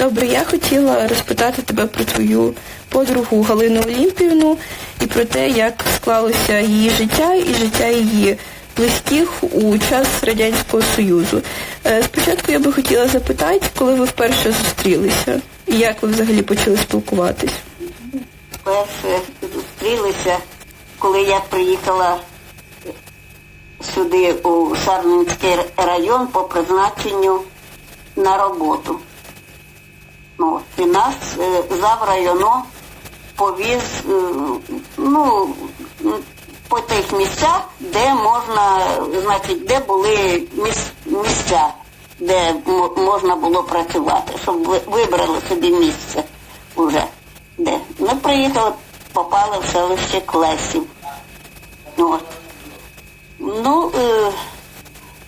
Добре, я хотіла розпитати тебе про твою подругу Галину Олімпівну і про те, як склалося її життя і життя її близьких у час Радянського Союзу. Е, Спочатку я би хотіла запитати, коли ви вперше зустрілися і як ви взагалі почали спілкуватись. Перше зустрілися, коли я приїхала сюди у Сарненський район по призначенню на роботу. Ну, і нас е, зав районо повіз е, ну, по тих місцях, де можна, значить, де були міс- місця, де мо- можна було працювати, щоб ви вибрали собі місце уже. Де. Ми приїхали, попали в селище Клесів. От. Ну е,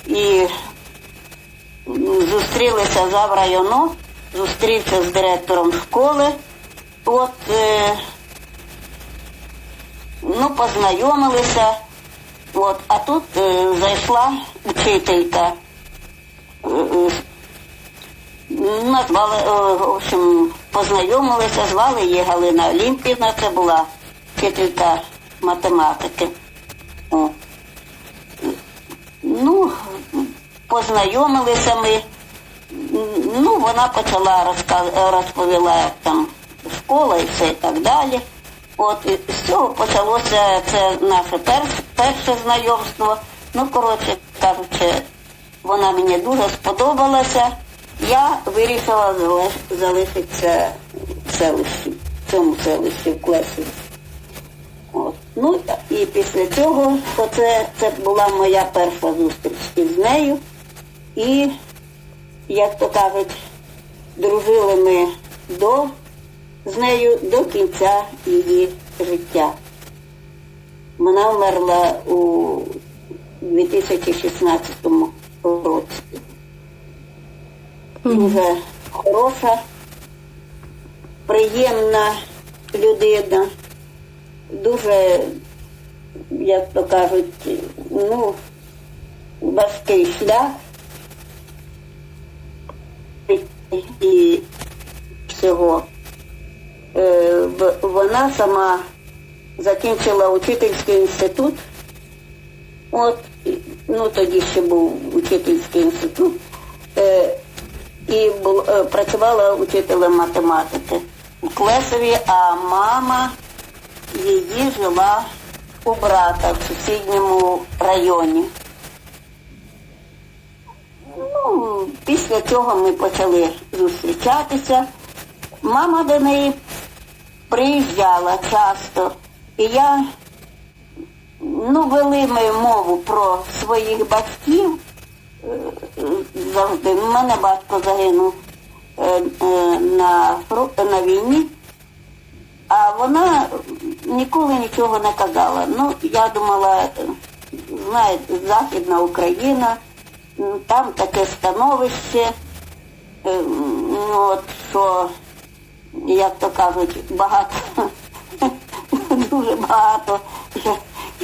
і зустрілися за району, зустрівся з директором школи. От, е, ну, познайомилися. От, а тут е, зайшла вчителька. Е, е, Назвали, е, в общем, познайомилися, звали її Галина Олімпівна, це була вчителька математики. О. Ну, познайомилися ми. Ну, вона почала розповіла, як там школа і все і так далі. От і з цього почалося це наше перше, знайомство. Ну, коротше кажучи, вона мені дуже сподобалася. Я вирішила залишитися в селищі, в цьому селищі в Клесі. От. Ну і після цього то це, це була моя перша зустріч із нею. І, як то кажуть, дружили ми до, з нею до кінця її життя. Вона вмерла у 2016 році. Дуже хороша, приємна людина, дуже, як то кажуть, ну, важкий шлях і всього. Е, Вона сама закінчила учительський інститут. От, ну тоді ще був учительський інститут. Е, і е, працювала учителем математики у Клесові, а мама її жила у брата в сусідньому районі. Ну, після цього ми почали зустрічатися. Мама до неї приїжджала часто, і я ну, вели ми мову про своїх батьків. Е, Завжди. У мене батько загинув е, е, на, на війні, а вона ніколи нічого не казала. Ну, я думала, знаєте, Західна Україна, там таке становище, е, ну, от, що, як то кажуть, багато, дуже багато,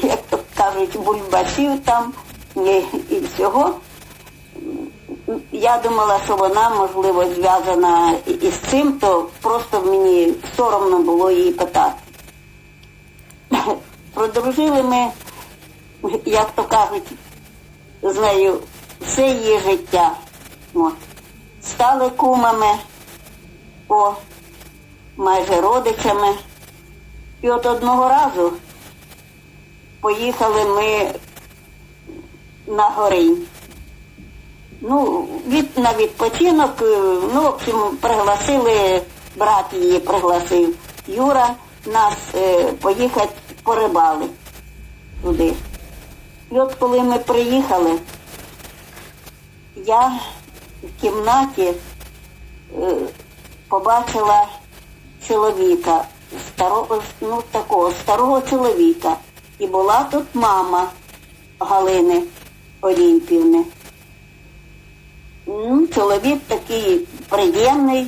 як, то кажуть, бульбашів там і всього. Я думала, що вона, можливо, зв'язана із цим, то просто мені соромно було її питати. Продружили ми, як то кажуть, з нею все її життя. От. Стали кумами, о, майже родичами. І от одного разу поїхали ми на горинь. Ну, від, на відпочинок, е, ну, в общем, пригласили, брат її пригласив Юра нас е, поїхати по рибали туди. І от коли ми приїхали, я в кімнаті е, побачила чоловіка, старого, ну, такого старого чоловіка. І була тут мама Галини Олімпівни. Ну, чоловік такий приємний,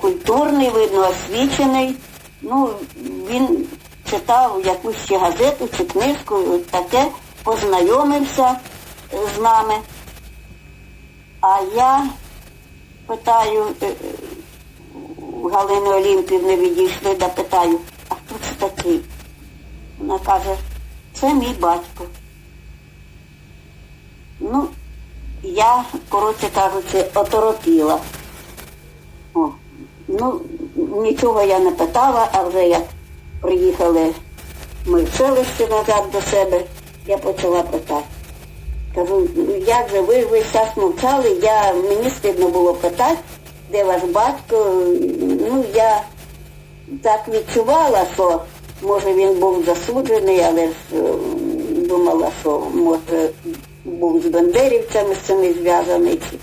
культурний, видно, освічений. Ну, він читав якусь ще газету чи книжку, таке, познайомився з нами. А я питаю, е, е, у Галини Олімпівни відійшли, да питаю, а хто це такий? Вона каже, це мій батько. Ну, я, коротше кажучи, оторопіла. О, ну, нічого я не питала, а вже як приїхали ми в селище назад до себе, я почала питати. Кажу, «Ну, як же ви весь час мовчали, я, мені стидно було питати, де ваш батько. Ну, я так відчувала, що може він був засуджений, але ж е, думала, що може був з бандерівцями з цими зв'язаний чи,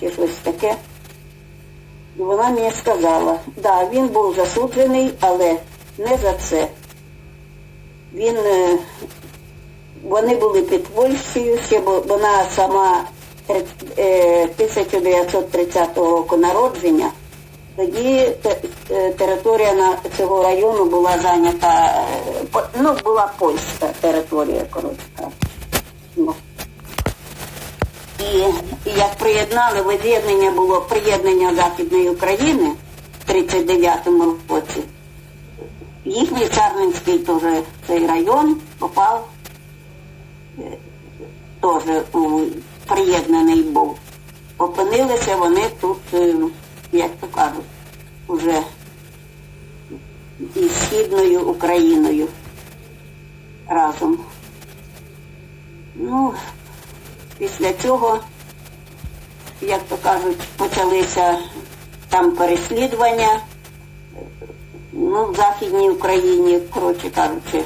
чи щось таке. І вона мені сказала, да, він був засуджений, але не за це. Він, е, вони були під Польщею, ще вона сама е, 1930 року народження. Тоді е, територія цього району була зайнята, е, ну, була польська територія, коротше. Ну. І, як приєднали, воз'єднання було приєднання Західної України в 39-му році. Їхній Царненський теж цей район попав, е, теж приєднаний був. Опинилися вони тут, е, як то кажуть, уже із Східною Україною разом. Ну, після цього, як то кажуть, почалися там переслідування. Ну, в Західній Україні, коротше кажучи,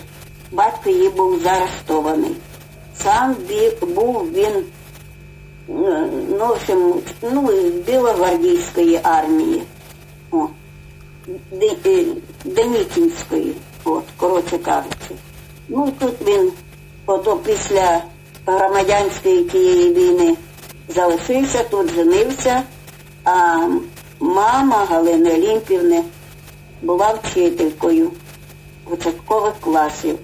батько її був заарештований. Сам був він е, ну, ну, Білогвардійської армії, о, е, Денікінської, от, коротше кажучи. Ну, тут він ото після громадянської тієї війни залишився, тут женився, а мама Галини Олімпівни була вчителькою початкових класів.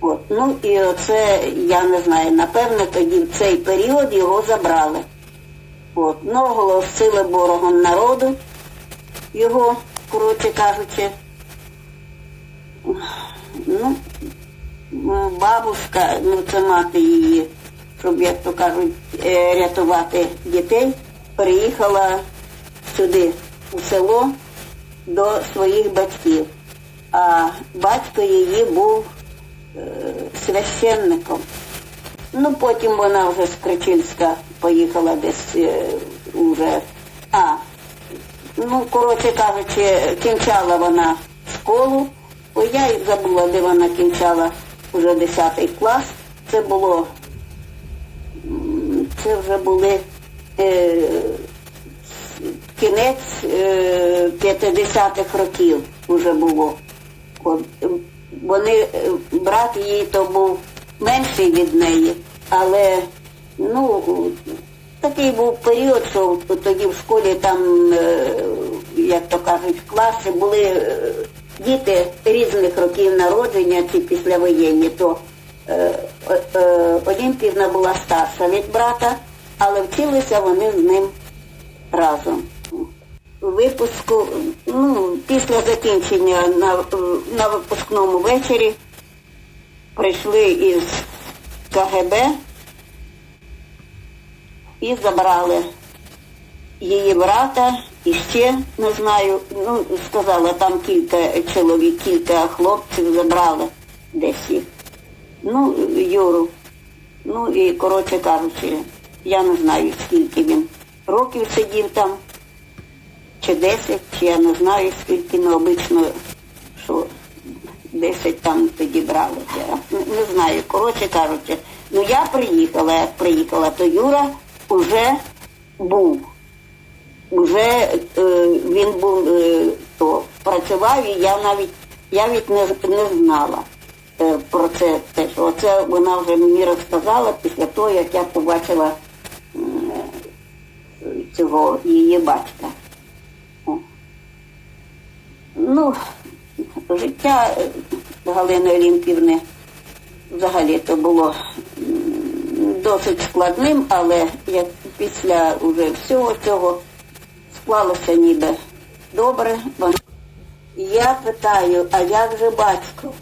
От. Ну і оце, я не знаю, напевне, тоді в цей період його забрали. От. Ну, оголосили ворогом народу його, коротше кажучи. Ну, бабушка, ну це мати її, щоб, як то кажуть, е, рятувати дітей, переїхала сюди, у село, до своїх батьків. А батько її був священником. Ну, потім вона вже з Кричильська поїхала десь е, уже. А, ну, коротше кажучи, кінчала вона школу. Бо я і забула, де вона кінчала вже 10 клас. Це було, це вже були е, кінець е, 50-х років вже було. От, е, вони, е, брат її то був менший від неї, але ну, такий був період, що тоді в школі там, е, як то кажуть, класи були е, діти різних років народження чи післявоєнні, то Олімпівна була старша від брата, але вчилися вони з ним разом. Випуску, ну, після закінчення на, на випускному вечорі прийшли із КГБ і забрали її брата і ще не знаю, ну сказала, там кілька чоловік, кілька хлопців забрали десь їх. Ну, Юру. Ну і коротше кажучи, я не знаю, скільки він років сидів там, чи 10, чи я не знаю, скільки, ну обично, що 10 там тоді брали. Я не, знаю. Коротше кажучи, ну я приїхала, як приїхала, то Юра вже був. Уже е, він був е, то працював, і я навіть я навіть не, не знала е, про це те, що це вона вже мені розказала після того, як я побачила е, цього її батька. О. Ну, життя Галини Олімпівни взагалі то було досить складним, але як після уже всього цього склалося ніби добре. Я питаю, а як же батько?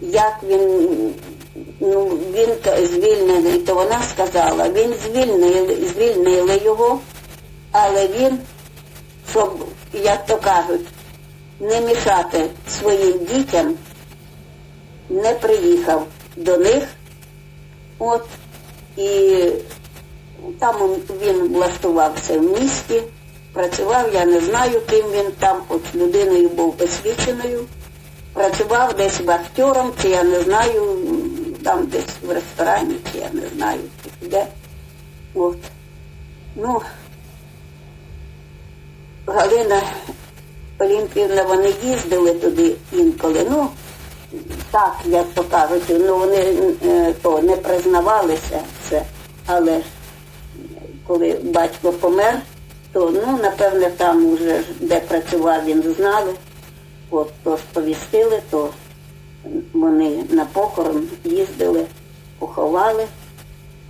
Як він, ну, він звільнений, то вона сказала, він звільнили, звільнили його, але він, щоб, як то кажуть, не мішати своїм дітям, не приїхав до них. От, і там він влаштувався в місті, працював, я не знаю, ким він там, хоч людиною був освіченою. Працював десь вахтером, чи я не знаю, там десь в ресторані, чи я не знаю, де. От. Ну, Галина Олімпіївна, вони їздили туди інколи. Ну, так, як то кажуть, ну вони е, то не признавалися це, але коли батько помер, то ну, напевне, там уже де працював, він знали. От то сповістили, то вони на похорон їздили, поховали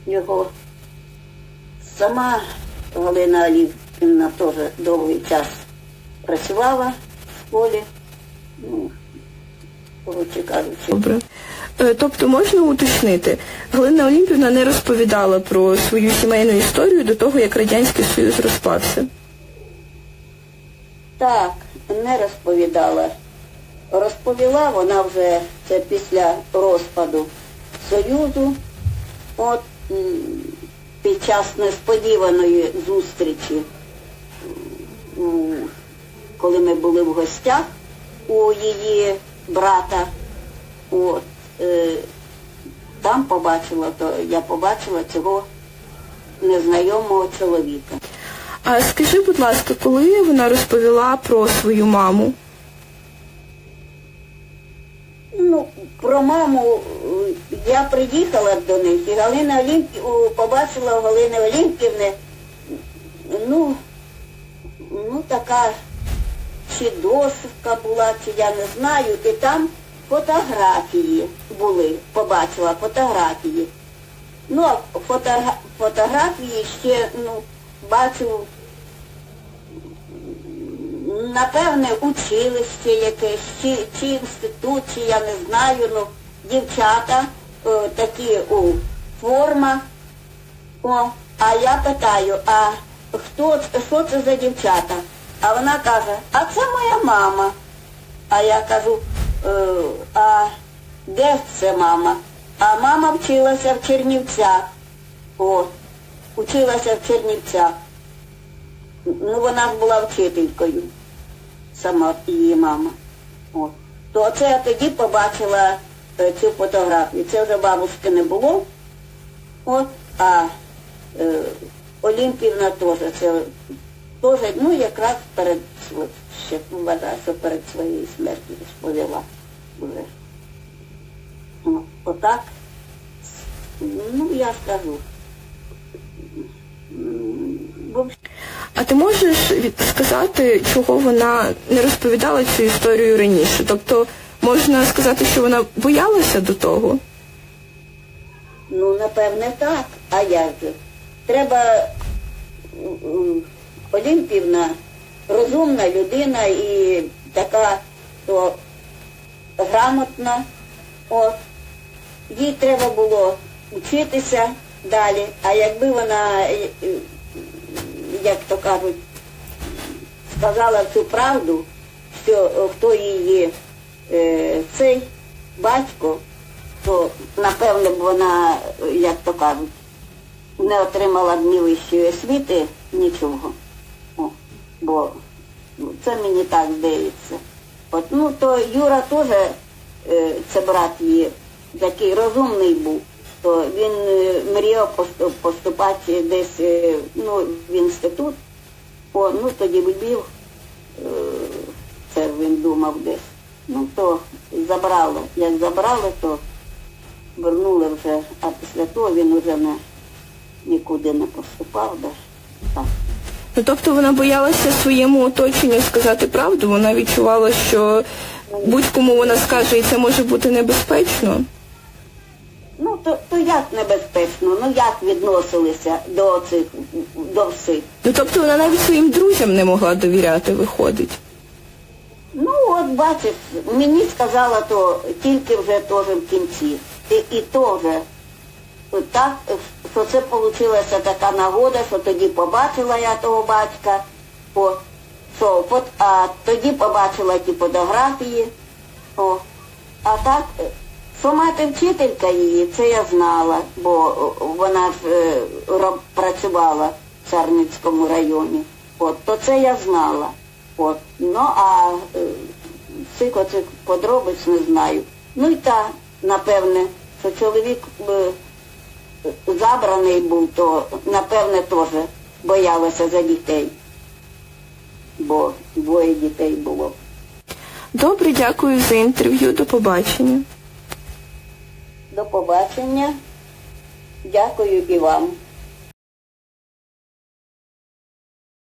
його. Сама Галина Олівківна теж довгий час працювала в школі. Ну, коротше кажучи, Добре. Е, Тобто можна уточнити, Галина Олімпівна не розповідала про свою сімейну історію до того, як Радянський Союз розпався. Так, не розповідала. Розповіла вона вже це після розпаду Союзу. От під час несподіваної зустрічі, коли ми були в гостях у її брата, от, е, там побачила, то я побачила цього незнайомого чоловіка. А скажи, будь ласка, коли вона розповіла про свою маму? Ну, про маму е, я приїхала до них, і Галина Олімп... побачила Галини Олімпівни, ну, ну така чи дошка була, чи я не знаю, і там фотографії були, побачила фотографії. Ну, а фотога... фотографії ще, ну, бачу, напевне, училище якесь, чи, чи інститут, чи я не знаю, ну, дівчата е, такі о, форма. О, а я питаю, а хто що це за дівчата? А вона каже, а це моя мама. А я кажу, «Е, а де це мама? А мама вчилася в Чернівцях. О, вчилася в Чернівцях. Ну, вона була вчителькою, сама її мама. От. То це я тоді побачила е, цю фотографію. Це вже бабушки не було. От, а е, Олімпівна теж, це теж, ну, якраз перед ще вважаю, що перед своєю смертю розповіла вже. Ну, отак, ну, я скажу. А ти можеш сказати, чого вона не розповідала цю історію раніше? Тобто можна сказати, що вона боялася до того? Ну, напевне, так. А як же? Треба Олімпівна, розумна людина і така то грамотна. От. Їй треба було вчитися далі. А якби вона, е, е, як то кажуть, сказала всю правду, що е, хто її е, цей батько, то напевно б вона, як то кажуть, не отримала б ні вищої освіти, нічого. Бо це мені так здається. От, ну, то Юра теж, е, це брат її, такий розумний був, то він е, мріяв поступати десь е, ну, в інститут, О, ну тоді вибів, це він думав десь. Ну то забрали. Як забрали, то вернули вже, а після того він вже не, нікуди не поступав. Да. Так. Ну тобто вона боялася своєму оточенню сказати правду, вона відчувала, що будь-кому вона скаже, і це може бути небезпечно. Ну то, то як небезпечно? Ну як відносилися до цих до всіх? Ну тобто вона навіть своїм друзям не могла довіряти, виходить. Ну от бачиш, мені сказала то тільки вже теж в кінці. І, і то вже так, що це вийшла така нагода, що тоді побачила я того батька, о, що, от, а тоді побачила ті фотографії. О, а так, е, що мати вчителька її, це я знала, бо вона ж е, працювала в Сарницькому районі. От, то це я знала. От. Ну, а е, цих оцих подробиць не знаю. Ну і та, напевне, що чоловік е, забраний був, то напевне теж боялася за дітей. Бо двоє дітей було. Добре, дякую за інтерв'ю. До побачення. До побачення. Дякую і вам.